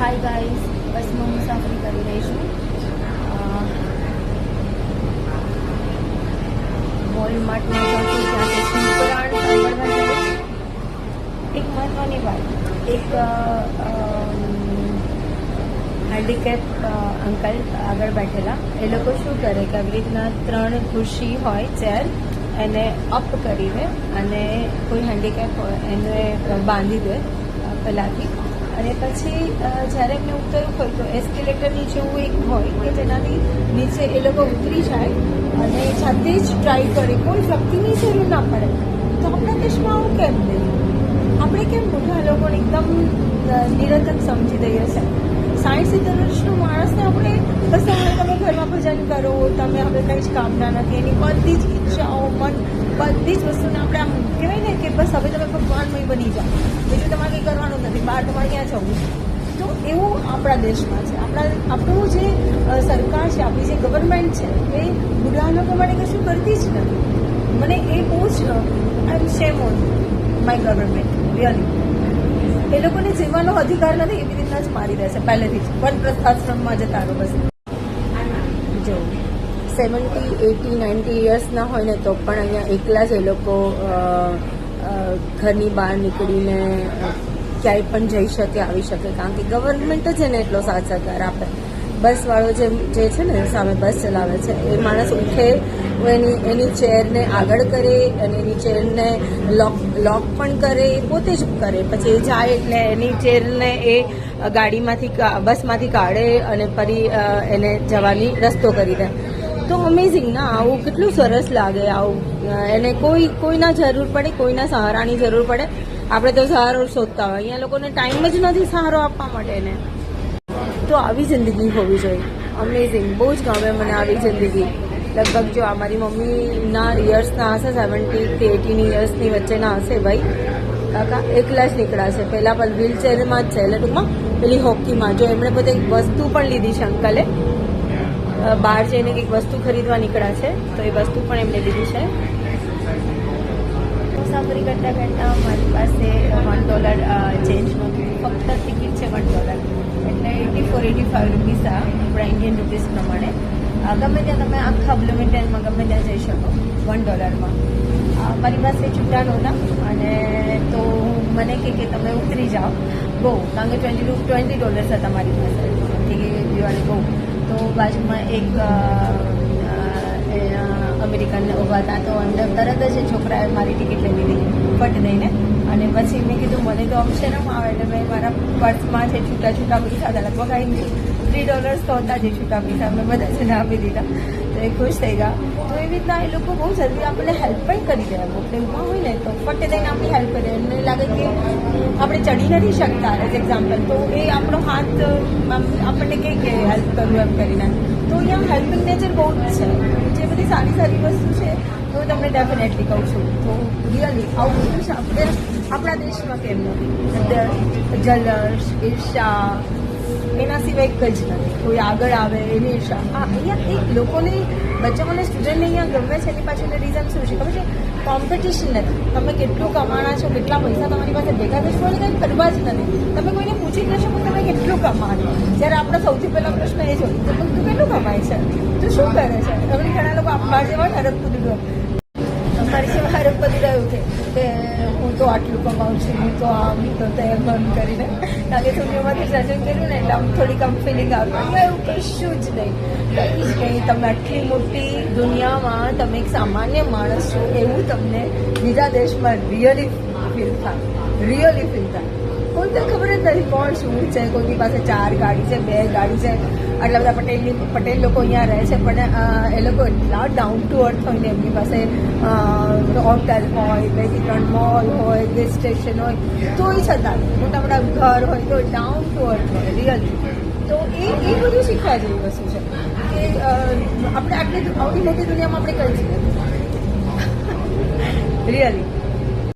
Hi guys બસમાં મુસાફરી કરી રહી છું. વોલમાર્ટમાં એક મહત્વની વાત. એક હેન્ડીકેપ અંકલ આગળ બેઠેલા. એ લોકો શું કરે કે આવી રીતના ત્રણ ખુરશી હોય ચેર એને અપ કરીને અને કોઈ હેન્ડીકેપ હોય, એને બાંધી દે પહેલાંથી. અને પછી જ્યારે એમને ઉતરવું હોય તો એસ્કેલેટર જેવું એક હોય કે જેનાથી નીચે એ લોકો ઉતરી જાય અને જાતે જ ટ્રાય કરે. કોઈ વ્યક્તિની જરૂર ના પડે. તો આપણા દેશમાં આવું કેમ નહીં? આપણે કેમ મોટા લોકોને એકદમ નિરંતર સમજી દઈએ છે સાઠ સિત્તેર વર્ષનો માણસને આપણે બસ હવે તમે ઘરમાં ભજન કરો, તમે હવે કંઈ જ કામના નથી એની બધી જ ઈચ્છાઓ, મન બધી જ વસ્તુને આપણે આમ કહેવાય ને કે બસ હવે તમે ભગવાનમય બની જાઓ. બીજું તમારે કંઈ કરવાનું નથી. બહાર તમારે ક્યાં જવું તો એવું આપણા દેશમાં છે. આપણા આપણું જે સરકાર છે, આપણી જે ગવર્મેન્ટ છે, એ બુઢા લોકો માટે કશું કરતી જ નથી. મને એ બહુ જ I am shame on my government really એ લોકોને જીવવાનો અધિકાર નથી એવી રીતના જ મારી રહેશે પહેલેથી જ. વન પ્રસ્થાશ્રમમાં જતા રહો બસ. સેવન્ટી એટી નાઇન્ટી યર્સના હોય ને તો પણ અહીંયા એકલા જ એ લોકો ઘરની બહાર નીકળીને ક્યાંય પણ જઈ શકે, આવી શકે. કારણ કે ગવર્મેન્ટ જ એને એટલો સાથ સહકાર આપે. બસવાળો જે જે છે ને, સામે બસ ચલાવે છે, એ માણસ ઉઠે એની એની ચેરને આગળ કરે, અને એની ચેરને લોક લોક પણ કરે, એ પોતે જ કરે. પછી એ જાય એટલે એની ચેરને એ ગાડીમાંથી બસમાંથી કાઢે અને ફરી એને જવાની રસ્તો કરી દે. તો અમેઝિંગ ના, આવું કેટલું સરસ લાગે, આવું. એને કોઈ, કોઈના જરૂર પડે, કોઈના સહારાની જરૂર પડે. આપણે તો સહારો શોધતા હોય. અહીંયા લોકોને ટાઈમ જ નથી સહારો આપવા માટે એને. તો આવી જિંદગી હોવી જોઈએ. અમેઝિંગ બહુ જ ગમે મને આવી જિંદગી. લગભગ જો આ મારી મમ્મીના યર્સના હશે સેવન્ટી કે એટીન યર્સની વચ્ચેના હશે ભાઈ. કાકા, એકલા જ નીકળ્યા છે પહેલાં પણ વ્હીલચેરમાં જ છે. એટલે ટૂંકમાં પેલી હોકીમાં. જો એમણે પોતે એક વસ્તુ પણ લીધી છે અંકલે બહાર જઈને કંઈક વસ્તુ ખરીદવા નીકળ્યા છે, તો એ વસ્તુ પણ એમને લીધી છે. મુસાફરી કરતાં કરતાં મારી પાસે વન ડોલર ચેન્જ ફક્ત ટિકિટ છે વન ડોલર એટલે eighty four eighty five rupees આ, આપણા ઇન્ડિયન રૂપીસ પ્રમાણે. ગમે ત્યાં તમે આખા બ્લુમેન્ટલમાં ગમે ત્યાં જઈ શકો વન ડોલરમાં મારી પાસે છૂટા નહોતા અને તો મને કે કે તમે ઉતરી જાઓ. બહુ, કારણ કે ટ્વેન્ટી ટ્વેન્ટી ડોલર્સ હતા મારી પાસે. બાજુમાં એક અમેરિકન ઊભા હતા. તો અંદર તરત જ છોકરાએ મારી ટિકિટ લઈ લીધી, ફટ દઈને. અને પછી મેં કીધું, મને તો અમશે ન આવે, એટલે મેં મારા પર્સમાં જે છૂટા છૂટા પૈસા હતા, લગભગ આવીને થ્રી ડોલર્સ તો હતા જે છૂટા પૈસા, મેં બધા જ આપી દીધા. એ ખુશ થઈ ગયા. તો એવી રીતના એ લોકો બહુ જલ્દી આપણને હેલ્પ પણ કરી દે અમુક ટાઈમમાં હોય ને તો ફટે દઈને આપણી હેલ્પ કરે. એમને લાગે કે આપણે ચડી નથી શકતા એઝ એક્ઝામ્પલ તો એ આપણો હાથ આપણને કે હેલ્પ કરવું એમ કરીને. તો અહીંયા હેલ્પિંગ નેચર બહુ જ છે. જે બધી સારી સારી વસ્તુ છે, તો તમને ડેફિનેટલી કહું છું. તો રિયલી આવું બધું છે આપણે આપણા દેશમાં કેમ નથી? જલસ ઈર્ષા એના સિવાય કંઈ જ નથી. કોઈ આગળ આવે, એની આ અહીંયા એક લોકોને, બચ્ચાઓને સ્ટુડન્ટને અહીંયા ગમે છે, એની પાછળનું રીઝન શું છે? ખબર છે? કોમ્પિટિશન નથી. તમે કેટલું કમાણા છો, કેટલા પૈસા તમારી પાસે ભેગા થશે કોઈ કંઈ કરવા જ નથી. તમે કોઈને પૂછી ન શકો તમે કેટલું કમાણો જ્યારે આપણો સૌથી પહેલો પ્રશ્ન એ જ હોય, તો કેટલું કમાય છે? તું શું કરે છે? તમે ઘણા લોકો આપવા જેવા હરક કૂદડો છું હું તો આમ તો તેમ એમ કરીને કારણ કે દુનિયામાંથી સર્જન કર્યું ને એટલે આમ થોડીક આમ ફિલિંગ આવે. એવું કશું જ નહીં. કંઈ જ નહીં તમે આટલી મોટી દુનિયામાં તમે એક સામાન્ય માણસ છો, એવું તમને બીજા દેશમાં રિયલી ફીલ થાય. રિયલી ફીલ થાય. કોઈ તો ખબર જ નથી કોણ શું છે, કોઈની પાસે ચાર ગાડી છે, બે ગાડી છે. આટલા બધા પટેલની, પટેલ લોકો અહીંયા રહે છે, પણ એ લોકો એટલા ડાઉન ટુ અર્થ હોય ને, એમની પાસે હોટલ હોય ત્રણ મોલ હોય ગેસ સ્ટેશન હોય તોય છતાં મોટા મોટા ઘર હોય તો ડાઉન ટુ અર્થ હોય રિયલી તો એ એ બધું શીખવા જેવી વસ્તુ છે. કે આપણે આટલી આવડી મોટી દુનિયામાં આપણે કરી શકીએ રિયલી